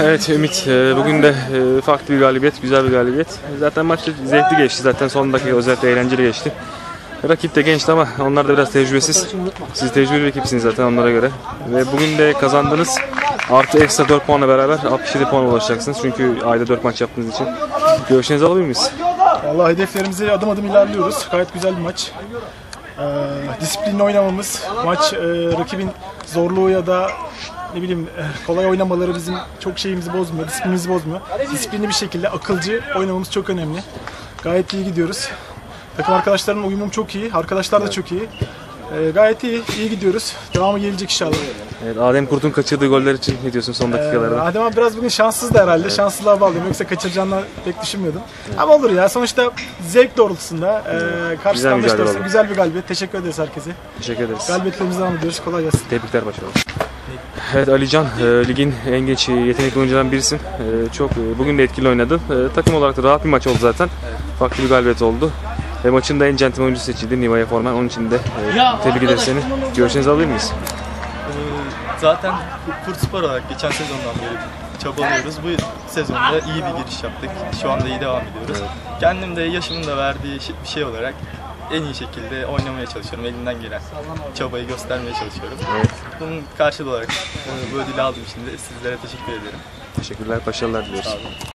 Evet Ümit, e, bugün de e, farklı bir galibiyet, güzel bir galibiyet. Zaten maç zevkli geçti, zaten son dakika özellikle eğlenceli geçti. Rakip de gençti ama onlar da biraz tecrübesiz. Siz tecrübeli ekipsiniz zaten onlara göre. Ve bugün de kazandınız. Artı ekstra 4 puanla beraber 67 puana ulaşacaksınız. Çünkü ayda 4 maç yaptığınız için. Görüşlerinizi alabilir miyiz? Vallahi hedeflerimize adım adım ilerliyoruz. Gayet güzel bir maç. Ee, disiplinli oynamamız, maç e, rakibin zorluğu ya da ne bileyim e, kolay oynamaları bizim çok şeyimizi bozmuyor, disiplinimizi bozmuyor. Disiplinli bir şekilde akılcı oynamamız çok önemli. Gayet iyi gidiyoruz. Takım arkadaşlarımla uyumum çok iyi, arkadaşlar da çok iyi. Ee, gayet iyi, iyi gidiyoruz. Devamı gelecek inşallah. Evet, Adem Kurt'un kaçırdığı goller için ne diyorsun son Ee, dakikalarda? Adem abi biraz bugün şanssız da herhalde. Şanssızlığa bağlıyım. Yoksa kaçıracağını pek düşünmüyordum. Ama olur ya. Sonuçta zevk doğrultusunda e, karşı Güzel oldu. güzel bir galibiyet. Teşekkür ederiz herkese. Teşekkür ederiz. Galibiyetlerimize devam ediyoruz. Kolay gelsin. Tebrikler başarılar. Evet Alican, e, ligin en genç e, yetenekli oyunculardan birisin. E, çok e, bugün de etkili oynadın. E, takım olarak da rahat bir maç oldu zaten. Farklı bir galibiyet oldu. Ve maçın da en centilmen oyuncusu seçildi Nivaya Forman. Onun için de e, tebrik ederiz seni. Görüşlerinizi alabilir miyiz? Ee, Zaten Kurt Spor olarak geçen sezondan beri çabalıyoruz. Bu sezonda iyi bir giriş yaptık. Şu anda iyi devam ediyoruz. Kendim de yaşımın da verdiği bir şey olarak en iyi şekilde oynamaya çalışıyorum. Elimden gelen çabayı göstermeye çalışıyorum. Evet. Bunun karşılığı olarak e, bu ödülü aldığım için de sizlere teşekkür ederim. Teşekkürler, başarılar diliyoruz.